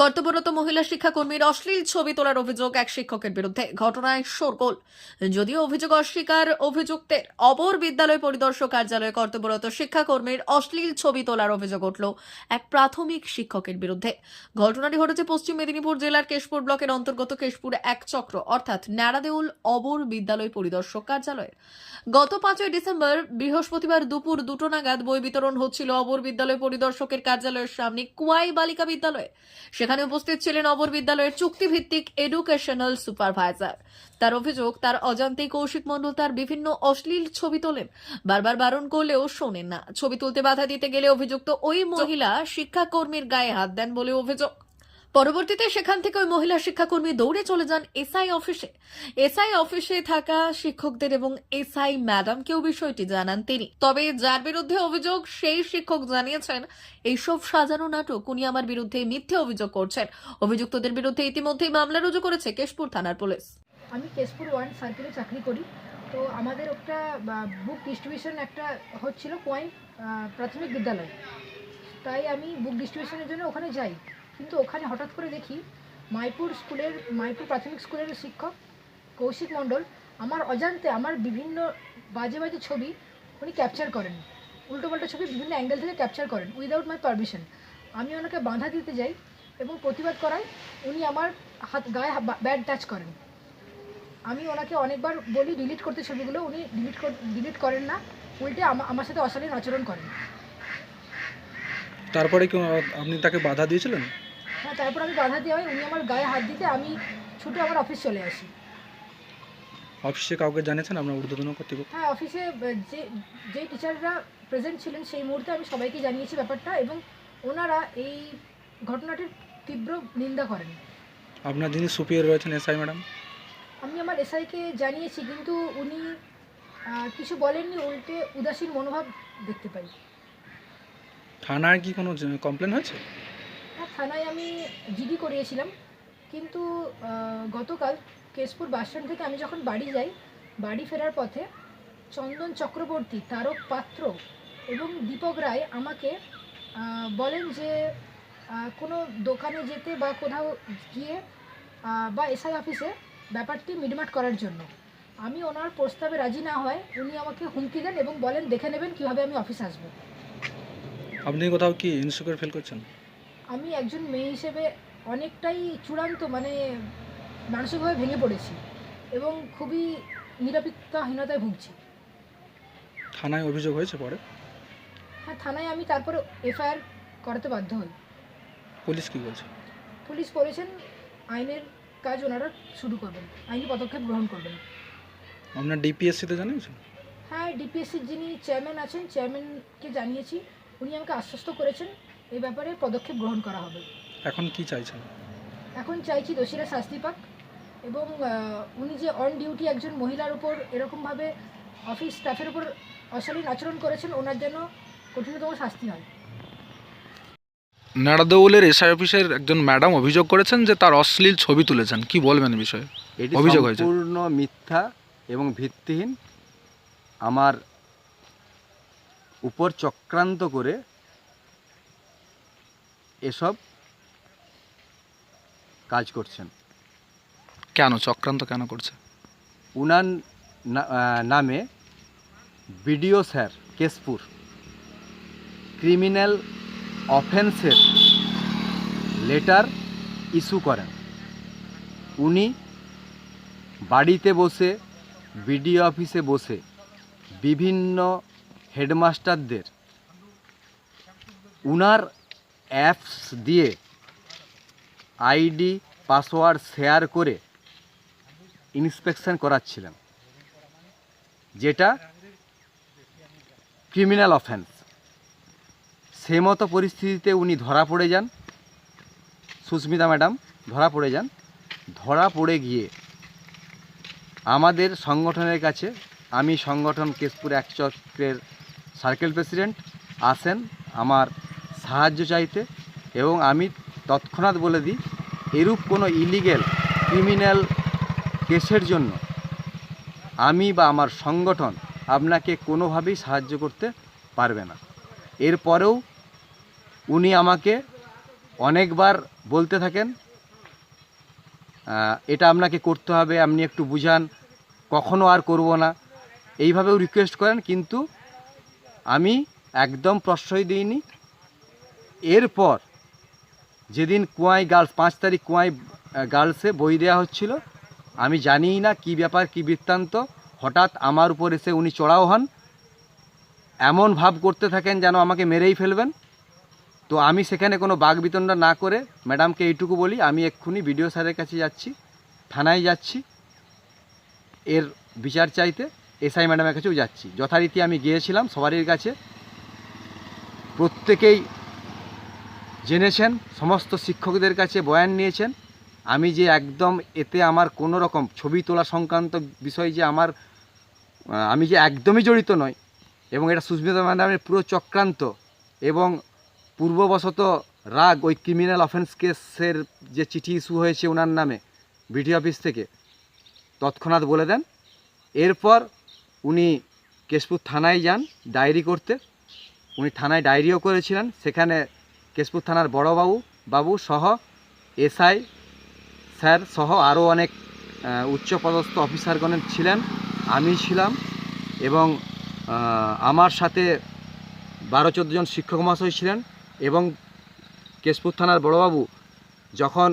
কর্তব্যরত মহিলা শিক্ষাকর্মীর অশ্লীল ছবি তোলার অভিযোগ এক শিক্ষকের বিরুদ্ধে। ঘটনায় শোরগোল। যদিও অভিযোগ অস্বীকার অভিযুক্তের, অপর বিদ্যালয় পরিদর্শক কার্যালয়ে কর্তব্যরত শিক্ষাকর্মীর অশ্লীল ছবি তোলার অভিযোগ উঠল এক প্রাথমিক শিক্ষকের বিরুদ্ধে। ঘটনাটি ঘটেছে পশ্চিম মেদিনীপুর জেলার কেশপুর ব্লকের অন্তর্গত কেশপুর এক চক্র, অর্থাৎ ন্যাড়াদেউল অবর বিদ্যালয় পরিদর্শক কার্যালয়ের। গত পাঁচই ডিসেম্বর বৃহস্পতিবার দুপুর দুটো নাগাদ বই বিতরণ হচ্ছিল অবর বিদ্যালয় পরিদর্শকের কার্যালয়ের সামনে কুয়াই বালিকা বিদ্যালয়ে। সেখানে উপস্থিত ছিলেন অবর বিদ্যালয়ের চুক্তিভিত্তিক এডুকেশনাল সুপারভাইজার তার অভিযোগ তার অজান্তে কৌশিক মণ্ডল তার বিভিন্ন অশ্লীল ছবি তোলেন। বারবার বারণ করলেও শোনেন না। ছবি তুলতে বাধা দিতে গেলে অভিযুক্ত ওই মহিলা শিক্ষাকর্মীর গায়ে হাত দেন বলে অভিযোগ। পরবর্তীতে সেখান থেকে ওই মহিলা শিক্ষাকর্মী দৌড়ে চলে যান এসআই অফিসে। এসআই অফিসে থাকা শিক্ষকদের এবং এসআই ম্যাডামকেও বিষয়টি জানান তিনি। তবে যার বিরুদ্ধে অভিযোগ, সেই শিক্ষক জানিয়েছেন, এইসব সাজানো নাটক উনি আমার বিরুদ্ধে মিথ্যে অভিযোগ করছেন। অভিযুক্তদের বিরুদ্ধে ইতিমধ্যেই মামলা রুজু করেছে কেশপুর থানার পুলিশ। আমি কেশপুর ওয়ান সার্কেলে চাকরি করি। তো আমাদের একটা বুক ডিস্ট্রিবিউশন একটা হচ্ছিল পয়েন্ট প্রাথমিক বিদ্যালয়। তাই আমি বুক ডিস্ট্রিবিউশনের জন্য ওখানে যাই। কিন্তু ওখানে হঠাৎ করে দেখি মাইপুর স্কুলের, মাইপুর প্রাথমিক স্কুলের শিক্ষক কৌশিক মণ্ডল আমার অজান্তে আমার বিভিন্ন বাজে বাজে ছবি উনি ক্যাপচার করেন। উল্টোপাল্টা ছবি বিভিন্ন অ্যাঙ্গেল থেকে ক্যাপচার করেন উইদাউট মাই পারমিশন আমি ওনাকে বাধা দিতে যাই এবং প্রতিবাদ করায় উনি আমার হাত, গায়ে ব্যাড টাচ করেন। আমি ওনাকে অনেকবার বলি ডিলিট করতে ছবিগুলো, উনি ডিলিট ডিলিট করেন না, উল্টে আমার সাথে অশালীন আচরণ করেন। তারপরে আপনি তাকে বাধা দিয়েছিলেন? হ্যাঁ তারপর আমি বাধা দেওয়া হয় উনি আমার গায়ে হাত দিতে আমি ছুটে আমার অফিস চলে আসি। অফিসে কাউকে জানিয়েছেন আপনার ঊর্ধ্বতন কর্তৃপক্ষ? হ্যাঁ অফিসে যে যে টিচাররা প্রেজেন্ট ছিলেন সেই মুহূর্তে আমি সবাইকে জানিয়েছি ব্যাপারটা এবং ওনারা এই ঘটনাটির তীব্র নিন্দা করেন। আপনার যিনি সুপিয়ার রয়েছেন এসআই ম্যাডাম? আমি আমার এসআইকে জানিয়েছি কিন্তু উনি কিছু বলেননি উল্টে উদাসীন মনোভাব দেখতে পাই। থানায় কি কোনো কমপ্লেন হয়েছে? হ্যাঁ থানায় আমি জিডি করিয়েছিলাম। কিন্তু গতকাল কেশপুর বাসস্ট্যান্ড থেকে আমি যখন বাড়ি যাই, বাড়ি ফেরার পথে চন্দন চক্রবর্তী তারক পাত্র এবং দীপক রায় আমাকে বলেন যে কোনো দোকানে যেতে বা কোথাও গিয়ে বা এসআই অফিসে ব্যাপারটি মিটমাট করার জন্য। আমি ওনার প্রস্তাবে রাজি না হয়, উনি আমাকে হুমকি দেন এবং বলেন, দেখে নেবেন কীভাবে আমি অফিস আসব। আপনি কোথাও কি ইনসিকিউর ফিল করছেন? আমি একজন মেয়ে হিসেবে অনেকটাই চূড়ান্ত মানে মানসিকভাবে ভেঙে পড়েছি এবং খুবই নিরাপত্তাহীনতায় ভুগছি। থানায় অভিযোগ হয়েছে পরে? হ্যাঁ থানায় আমি তারপরে এফআইআর করাতে বাধ্য হই। পুলিশ কি বলছে? পুলিশ বলেছেন আইনের কাজ ওনারা শুরু করবেন আইনি পদক্ষেপ গ্রহণ করবেন। আপনার ডিপিএসসিতে জানিয়েছেন? হ্যাঁ ডিপিএসসির যিনি চেয়ারম্যান আছেন চেয়ারম্যানকে জানিয়েছি উনি আমাকে আশ্বস্ত করেছেন এই ব্যাপারে পদক্ষেপ গ্রহণ করা হবে। এখন কি চাইছেন? এখন চাইছি দোষীরা শাস্তি পাক এবং আহ, উনি যে অন ডিউটি একজন মহিলার উপর এরকমভাবে অফিস স্টাফের উপর অশালীন আচরণ করেছেন ওনার যেন কঠিনতম শাস্তি হয়। নাড়াদৌলের এসআই অফিসের একজন ম্যাডাম অভিযোগ করেছেন যে তার অশ্লীল ছবি তুলেছেন। কি বলবেন বিষয়ে? এটি অভিযোগ হয়েছে। সম্পূর্ণ মিথ্যা এবং ভিত্তিহীন। আমার উপর চক্রান্ত করে এসব কাজ করছেন। কেন? চক্রান্ত কেন করছে? উনার নামে বিডিও স্যার কেশপুর ক্রিমিনাল অফেন্সের লেটার ইস্যু করেন। উনি বাড়িতে বসে বিডিও অফিসে বসে বিভিন্ন হেডমাস্টারদের উনার অ্যাপস দিয়ে আইডি, পাসওয়ার্ড শেয়ার করে ইন্সপেকশন করাচ্ছিলেন, যেটা ক্রিমিনাল অফেন্স। সেই মতো পরিস্থিতিতে উনি ধরা পড়ে যান, সুস্মিতা ম্যাডাম ধরা পড়ে যান। ধরা পড়ে গিয়ে আমাদের সংগঠনের কাছে, আমি সংগঠন কেশপুর এক চক্রের সার্কেল প্রেসিডেন্ট, আসেন আমার সাহায্য চাইতে এবং আমি তৎক্ষণাৎ বলে দিই, এরূপ কোনো ইলিগেল ক্রিমিনাল কেসের জন্য আমি বা আমার সংগঠন আপনাকে কোনোভাবেই সাহায্য করতে পারবে না। এরপরেও উনি আমাকে অনেকবার বলতে থাকেন এটা আপনাকে করতে হবে, আপনি একটু বুঝান, কখনো আর করব না। এইভাবেও রিকোয়েস্ট করেন, কিন্তু আমি একদম প্রশ্রয় দিইনি। এরপর যেদিন কুয়াই গার্লস, পাঁচ তারিখ কুয়াই গার্লসে বই দেওয়া হচ্ছিল, আমি জানিই না কি ব্যাপার, কি বৃত্তান্ত। হঠাৎ আমার উপর এসে উনি চড়াও হন। এমন ভাব করতে থাকেন যেন আমাকে মেরেই ফেলবেন। তো আমি সেখানে কোনো বাঘ বিতণ্ডা না করে, ম্যাডামকে এইটুকু বলি, আমি এক্ষুনি বিডিও স্যারের কাছে যাচ্ছি, থানায় যাচ্ছি। এর বিচার চাইতে এসআই ম্যাডামের কাছেও যাচ্ছি। যথারীতি আমি গিয়েছিলাম সবারই কাছে। প্রত্যেকেই জেনেছেন, সমস্ত শিক্ষকদের কাছে বয়ান নিয়েছেন। আমি যে একদম এতে আমার কোনো রকম ছবি তোলা সংক্রান্ত বিষয় যে আমার আমি যে একদমই জড়িত নয় এবং এটা সুস্মিতা ম্যাডামের পুরো চক্রান্ত, এবং পূর্ববশত রাগ ওই ক্রিমিনাল অফেন্স কেসের যে চিঠি ইস্যু হয়েছে ওনার নামে বিডি অফিস থেকে, তৎক্ষণাৎ বলে দেন। এরপর উনি কেশপুর থানায় যান ডায়েরি করতে। উনি থানায় ডায়েরিও করেছিলেন, সেখানে কেশপুর থানার বড়বাবু, বাবু সহ এসআই স্যার সহ আরও অনেক উচ্চপদস্থ অফিসারগণের ছিলেন, আমি ছিলাম এবং আমার সাথে বারো চোদ্দ জন শিক্ষক মহাশয় ছিলেন এবং কেশপুর থানার বড়বাবু যখন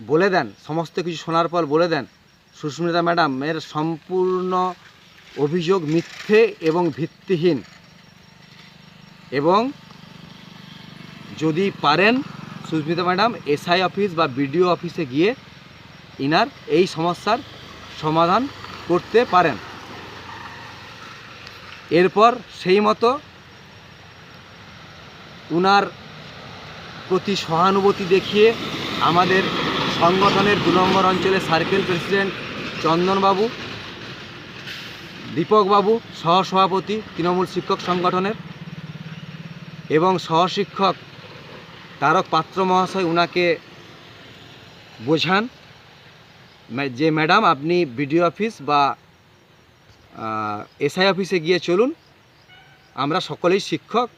বলে দেন, সমস্ত কিছু শোনার পর বলে দেন, সুস্মিতা ম্যাডাম এর সম্পূর্ণ অভিযোগ মিথ্যে এবং ভিত্তিহীন এবং যদি পারেন, সুস্মিতা ম্যাডাম, এসআই অফিস বা বিডিও অফিসে গিয়ে ইনার এই সমস্যার সমাধান করতে পারেন। এরপর সেই মতো উনার প্রতি সহানুভূতি দেখিয়ে আমাদের সংগঠনের দু নম্বর অঞ্চলের সার্কেল প্রেসিডেন্ট চন্দনবাবু, দীপকবাবু, সহসভাপতি, তৃণমূল শিক্ষক সংগঠনের এবং সহশিক্ষক তারক পাত্র মহাশয় উনাকে বোঝান। যে ম্যাডাম, আপনি বিডিও অফিস বা এসআই অফিসে গিয়ে চলুন। আমরা সকলেই শিক্ষক।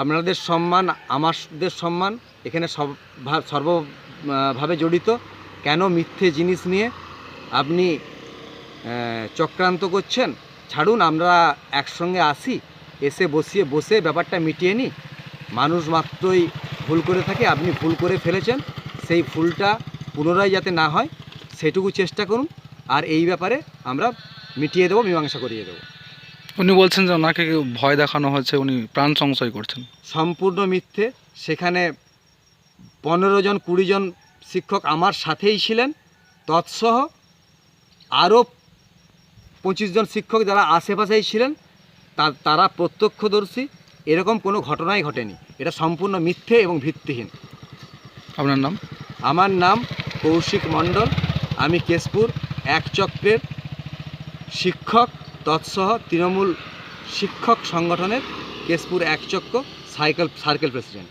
আপনাদের সম্মান, আমাদের সম্মান এখানে সব সর্বভাবে জড়িত। কেন মিথ্যে জিনিস নিয়ে আপনি চক্রান্ত করছেন? ছাড়ুন, আমরা একসঙ্গে আসি, এসে বসিয়ে, বসে ব্যাপারটা মিটিয়ে নিই। মানুষ মাত্রই ভুল করে থাকে আপনি ভুল করে ফেলেছেন সেই ভুলটা পুনরায় যাতে না হয় সেটুকু চেষ্টা করুন আর এই ব্যাপারে আমরা মিটিয়ে দেবো মীমাংসা করিয়ে দেবো। উনি বলছেন যে ওনাকে ভয় দেখানো হয়েছে উনি প্রাণ সংশয় করছেন। সম্পূর্ণ মিথ্যে। সেখানে পনেরো জন কুড়ি জন শিক্ষক আমার সাথেই ছিলেন। তৎসহ আরও পঁচিশ জন শিক্ষক যারা আশেপাশেই ছিলেন তারা প্রত্যক্ষদর্শী। এরকম কোনো ঘটনাই ঘটেনি। এটা সম্পূর্ণ মিথ্যে এবং ভিত্তিহীন। আপনার নাম? আমার নাম কৌশিক মণ্ডল। আমি কেশপুর এক চক্রের শিক্ষক তৎসহ তৃণমূল শিক্ষক সংগঠনের কেশপুর এক চক্র সাইকেল সার্কেল প্রেসিডেন্ট।